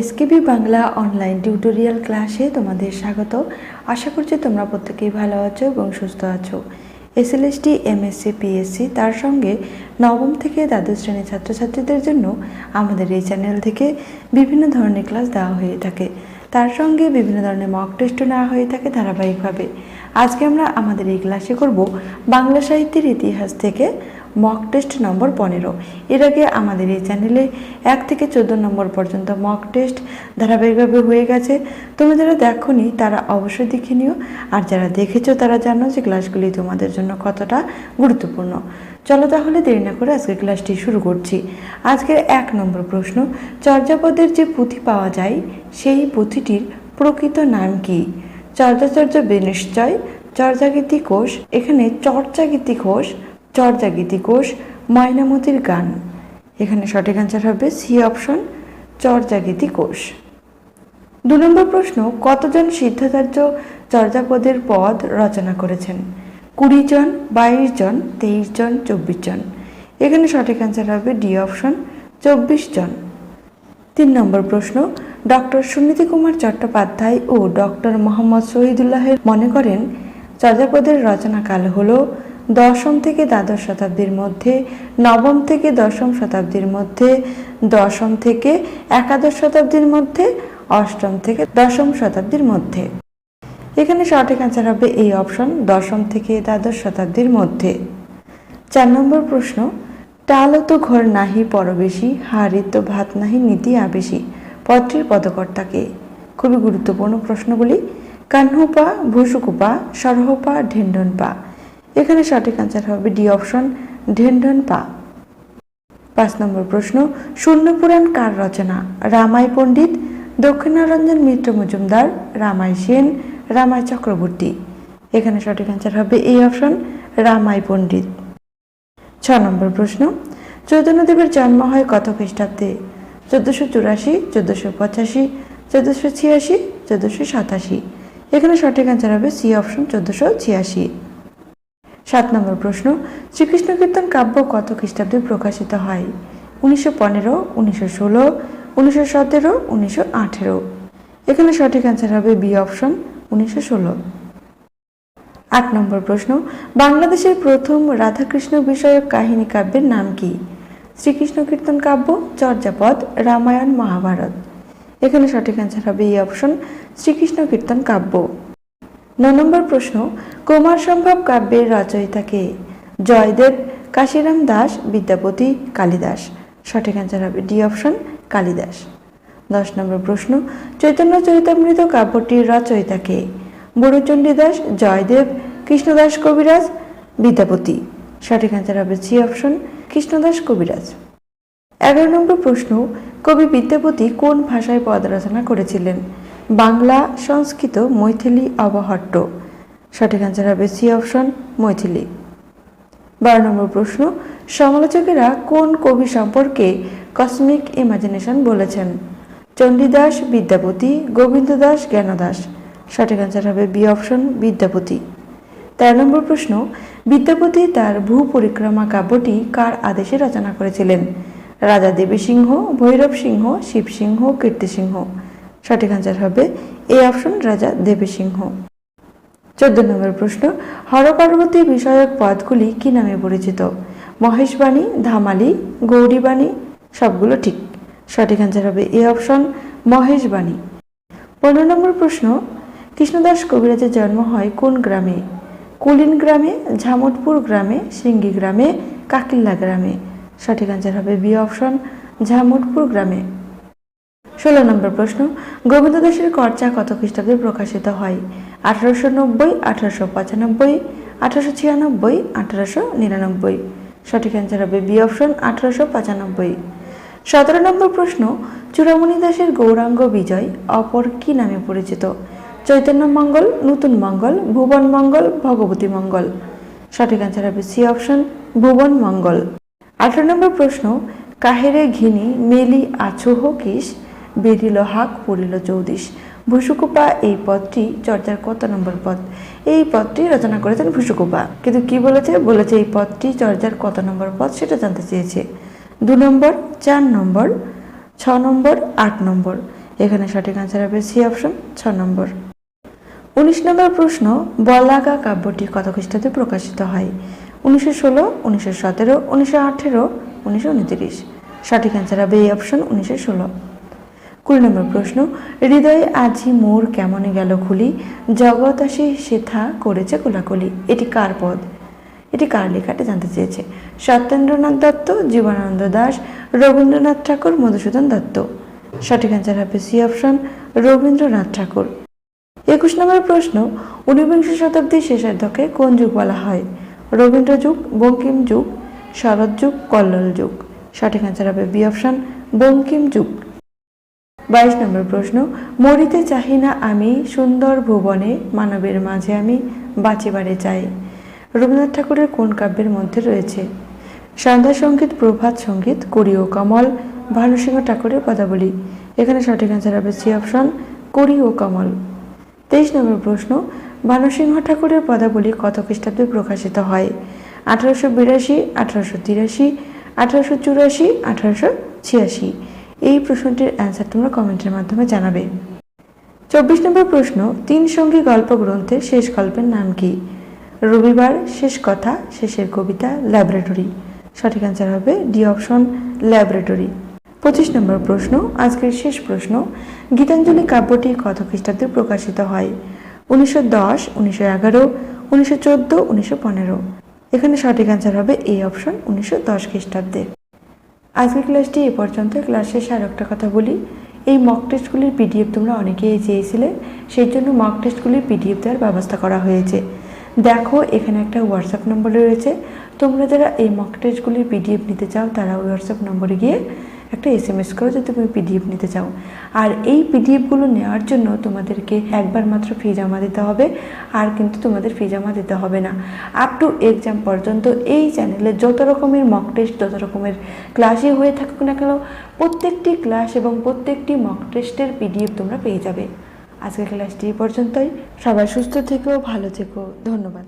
SKB Bangla online tutorial ক্লাসে তোমাদের স্বাগত। আশা করছি তোমরা প্রত্যেকেই ভালো আছো এবং সুস্থ আছো। এসএলএসটি এমএসসি পিএসসি তার সঙ্গে নবম থেকে দ্বাদশ শ্রেণির ছাত্রছাত্রীদের জন্য আমাদের এই চ্যানেল থেকে বিভিন্ন ধরনের ক্লাস দেওয়া হয়ে থাকে। তার সঙ্গে বিভিন্ন ধরনের মক টেস্টও নেওয়া হয়ে থাকে ধারাবাহিকভাবে। আজকে আমরা আমাদের এই ক্লাসে করব বাংলা সাহিত্যের ইতিহাস থেকে মক টেস্ট নম্বর পনেরো। এর আগে আমাদের এই চ্যানেলে এক থেকে চোদ্দ নম্বর পর্যন্ত মক টেস্ট ধারাবাহিকভাবে হয়ে গেছে। তুমি যারা দেখোনি, তারা অবশ্যই দেখে নিও। আর যারা দেখেছ, তারা জানো যে ক্লাসগুলি তোমাদের জন্য কতটা গুরুত্বপূর্ণ। চলো তাহলে দেরি না করে আজকের ক্লাসটি শুরু করছি। আজকের এক নম্বর প্রশ্ন, চর্যাপদের যে পুঁথি পাওয়া যায়, সেই পুঁথিটির প্রকৃত নাম কি? চর্যাচর্য বিনিশ্চয়, চর্যাগীতি কোষ, এখানে চর্যাগীতি কোষ চর্যাগীতি কোষ, ময়নামতির গান। এখানে সঠিক অ্যান্সার হবে সি অপশন চর্যাগীতি কোষ। দু নম্বর প্রশ্ন, কতজন সিদ্ধাচার্য চর্যাপদের পদ রচনা করেছেন? কুড়ি জন, বাইশ জন, তেইশ জন, চব্বিশ জন। এখানে সঠিক অ্যান্সার হবে ডি অপশন চব্বিশ জন। তিন নম্বর প্রশ্ন, ডক্টর সুনীতি কুমার চট্টোপাধ্যায় ও ডক্টর মোহাম্মদ শহীদুল্লাহের মনে করেন, চর্যাপদের রচনাকাল হল দশম থেকে দ্বাদশ শতাব্দীর মধ্যে, নবম থেকে দশম শতাব্দীর মধ্যে, দশম থেকে একাদশ শতাব্দীর মধ্যে, অষ্টম থেকে দশম শতাব্দীর মধ্যে। এখানে সঠিক অ্যান্সার হবে এই অপশন দশম থেকে দ্বাদশ শতাব্দীর মধ্যে। চার নম্বর প্রশ্ন টালও তো ঘর নাহি পরবেশী হাড়ি তো ভাত নাহি নীতি আবেশী। পত্রের পদকর্তাকে খুবই গুরুত্বপূর্ণ প্রশ্নগুলি। কাহ্নুপা, ভুসুকুপা, সরহপা ঢেন্ডন পা এখানে সঠিক অ্যান্সার হবে ডি অপশন ঢেন্ডন পা। পাঁচ নম্বর প্রশ্ন শূন্যপুরাণ কার রচনা? রামাই পণ্ডিত, দক্ষিণারঞ্জন মিত্র মজুমদার, রামাই সেন, রামাই চক্রবর্তী। এখানে সঠিক অ্যান্সার হবে এই অপশন রামাই পণ্ডিত। ছ নম্বর প্রশ্ন চৈতন্যদেবের জন্ম হয় কত খ্রিস্টাব্দে? চোদ্দোশো চুরাশি, চোদ্দোশো পঁচাশি, চোদ্দোশো ছিয়াশি, চোদ্দোশো সাতাশি। এখানে সঠিক অ্যান্সার হবে সি অপশন চোদ্দোশো ছিয়াশি। সাত নম্বর প্রশ্ন, শ্রীকৃষ্ণ কীর্তন কাব্য কত খ্রিস্টাব্দে প্রকাশিত হয়? উনিশশো পনেরো, উনিশশো ষোলো, উনিশশো সতেরো, উনিশশো আঠেরো। এখানে সঠিক অ্যান্সার হবে বি অপশন উনিশশো ষোলো। আট নম্বর প্রশ্ন, বাংলাদেশের প্রথম রাধাকৃষ্ণ বিষয়ক কাহিনী কাব্যের নাম কি? শ্রীকৃষ্ণ কীর্তন কাব্য, চর্যাপদ, রামায়ণ, মহাভারত। এখানে সঠিক অ্যান্সার হবে এই অপশন শ্রীকৃষ্ণ কীর্তন কাব্য। ন নম্বর প্রশ্ন, কুমার সম্ভব কাব্যের রচয়িতাকে জয়দেব, কাশিরাম দাস, বিদ্যাপতি, কালিদাস। সঠিক অ্যান্সার হবে ডি অপশন, কালিদাস। দশ নম্বর প্রশ্ন, চৈতন্য চরিতামৃত কাব্যটির রচয়িতাকে বুড়োচণ্ডী দাস, জয়দেব, কৃষ্ণদাস কবিরাজ, বিদ্যাপতি। সঠিক অ্যান্সার হবে সি অপশন, কৃষ্ণদাস কবিরাজ। এগারো নম্বর প্রশ্ন, কবি বিদ্যাপতি কোন ভাষায় পদ রচনা করেছিলেন? বাংলা সংস্কৃত মৈথিলি অবহট্ট সঠিক অ্যান্সার হবে সি অপশন মৈথিলি। বারো নম্বর প্রশ্ন, সমালোচকেরা কোন কবি সম্পর্কে কসমিক ইমাজিনেশন বলেছেন? চণ্ডীদাস বিদ্যাপতি গোবিন্দ দাস জ্ঞানদাস। সঠিক অ্যান্সার হবে বি অপশন বিদ্যাপতি। তেরো নম্বর প্রশ্ন, বিদ্যাপতি তার ভূ পরিক্রমা কাব্যটি কার আদেশে রচনা করেছিলেন? রাজা দেবী সিংহ, ভৈরব সিংহ, শিব সিংহ, কীর্তি সিংহ। সঠিক অ্যান্সার হবে এ অপশন রাজা দেবী সিংহ চোদ্দ নম্বর প্রশ্ন, হরপার্বতী বিষয়ক পদগুলি কি নামে পরিচিত? মহেশবাণী, ধামালি, গৌরীবাণী, সবগুলো ঠিক। সঠিক অ্যান্সার হবে এ অপশন মহেশবাণী। পনেরো নম্বর প্রশ্ন, কৃষ্ণদাস কবিরাজের জন্ম হয় কোন গ্রামে? কুলিন গ্রামে ঝামটপুর গ্রামে, সিঙ্গি গ্রামে, কাকিল্লা গ্রামে। সঠিক অ্যান্সার হবে বি অপশন ঝামটপুর গ্রামে। ষোলো নম্বর প্রশ্ন, গোবিন্দ দাসের কর্চা কত খ্রিস্টাব্দে প্রকাশিত হয়? আঠারোশো নব্বই, আঠারোশো পঁচানব্বই, আঠারোশো ছিয়ানব্বই, আঠারোশো নিরানব্বই। সঠিক অ্যান্সার হবে বি অপশন আঠারোশো পঁচানব্বই। সতেরো নম্বর প্রশ্ন, চূড়ামণি দাসের গৌরাঙ্গ বিজয় অপর কি নামে পরিচিত? চৈতন্য মঙ্গল, নতুন মঙ্গল, ভুবন মঙ্গল, ভগবতী মঙ্গল। সঠিক অ্যান্সার হবে সি অপশন ভুবন মঙ্গল। আঠারো নম্বর প্রশ্ন, কাহেরে ঘিনি মেলি আছুহ কিস? বেরিল হাক পড়িল চৌদিশ। ভুসুকুপা এই পদটি চর্চার কত নম্বর পদ? এই পদটি রচনা করেছেন ভুসুকুপা কিন্তু কি বলেছে? বলেছে এই পদটি চর্চার কত নম্বর পদ সেটা জানতে চেয়েছে। দু নম্বর, চার নম্বর, ছ নম্বর, আট নম্বর। এখানে সঠিক আনসার হবে সি অপশন ছ নম্বর। উনিশ নম্বর প্রশ্ন, বলাগা কাব্যটি কত খ্রিস্টাব্দে প্রকাশিত হয়? উনিশশো ষোলো, উনিশশো সতেরো, উনিশশো আঠেরো, উনিশশো উনত্রিশ। সঠিক অ্যান্সার হবে এই অপশন উনিশশো ষোলো। কুড়ি নম্বর প্রশ্ন, হৃদয়ে আজি মোর কেমনে গেল খুলি? জগৎ আসি সেথা করেছে কোলাকুলি। এটি কার পদ? এটি কার লেখাটা জানতে চেয়েছে? সত্যেন্দ্রনাথ দত্ত, জীবনানন্দ দাস, রবীন্দ্রনাথ ঠাকুর, মধুসূদন দত্ত। সঠিক অ্যান্সার হবে সি অপশন রবীন্দ্রনাথ ঠাকুর। একুশ নম্বর প্রশ্ন, ঊনবিংশ শতাব্দীর শেষের দকে কোন যুগ বলা হয়? রবীন্দ্র যুগ, বঙ্কিম যুগ, শরৎ যুগ, কল্লোল যুগ। সঠিক অ্যান্সার হবে বি অপশন বঙ্কিম যুগ। বাইশ নম্বর প্রশ্ন, মরিতে চাহি না আমি, সুন্দর ভুবনে, মানবের মাঝে আমি বাঁচিবারে চাই। রবীন্দ্রনাথ ঠাকুরের কোন কাব্যের মধ্যে রয়েছে? সন্ধ্যা সংগীত প্রভাত সংগীত করি ও কমল, ভানুসিংহ ঠাকুরের পদাবলী। এখানে সঠিক অ্যান্সার হবে সি অপশন, করি ও কমল। তেইশ নম্বর প্রশ্ন, ভানুসিংহ ঠাকুরের পদাবলী কত খ্রিস্টাব্দে প্রকাশিত হয়? আঠারোশো বিরাশি, আঠারোশো তিরাশি, আঠারোশো চুরাশি, আঠারোশো ছিয়াশি। এই প্রশ্নটির অ্যান্সার তোমরা কমেন্টের মাধ্যমে জানাবে। চব্বিশ নম্বর প্রশ্ন, তিন সঙ্গী গল্প গ্রন্থের শেষ গল্পের নাম কি? রবিবার, শেষ কথা, শেষের কবিতা ল্যাবরেটরি সঠিক অ্যান্সার হবে ডি অপশন ল্যাবরেটরি পঁচিশ নম্বর প্রশ্ন, আজকের শেষ প্রশ্ন, গীতাঞ্জলি কাব্যটি কত খ্রিস্টাব্দে প্রকাশিত হয়? উনিশশো দশ, উনিশশো এগারো, উনিশশো চোদ্দ, উনিশশো পনেরো। এখানে সঠিক অ্যান্সার হবে এই অপশন উনিশশো দশ খ্রিস্টাব্দে। আজকের ক্লাসটি এ পর্যন্ত ক্লাস শেষে আর একটা কথা বলি। এই মক টেস্টগুলির পিডিএফ তোমরা অনেকেই চেয়েছিলে সেই জন্য মক টেস্টগুলির পিডিএফ দেওয়ার ব্যবস্থা করা হয়েছে। দেখো, এখানে একটা হোয়াটসঅ্যাপ নম্বর রয়েছে। তোমরা যারা এই মক টেস্টগুলির পিডিএফ নিতে চাও, তারা ওই হোয়াটসঅ্যাপ নম্বরে গিয়ে একটা এস এম এস করো যে তুমি পিডিএফ নিতে চাও। আর এই পিডিএফগুলো নেওয়ার জন্য তোমাদেরকে একবার মাত্র ফি জমা দিতে হবে, আর কিন্তু তোমাদের ফি জমা দিতে হবে না। আপ টু এক্সাম পর্যন্ত এই চ্যানেলে যত রকমের মক টেস্ট যত রকমের ক্লাসই হয়ে থাকুক না কেন, প্রত্যেকটি ক্লাস এবং প্রত্যেকটি মক টেস্টের পিডিএফ তোমরা পেয়ে যাবে। আজকের ক্লাসটি এই পর্যন্তই। সবাই সুস্থ থেকো, ভালো থেকো। ধন্যবাদ।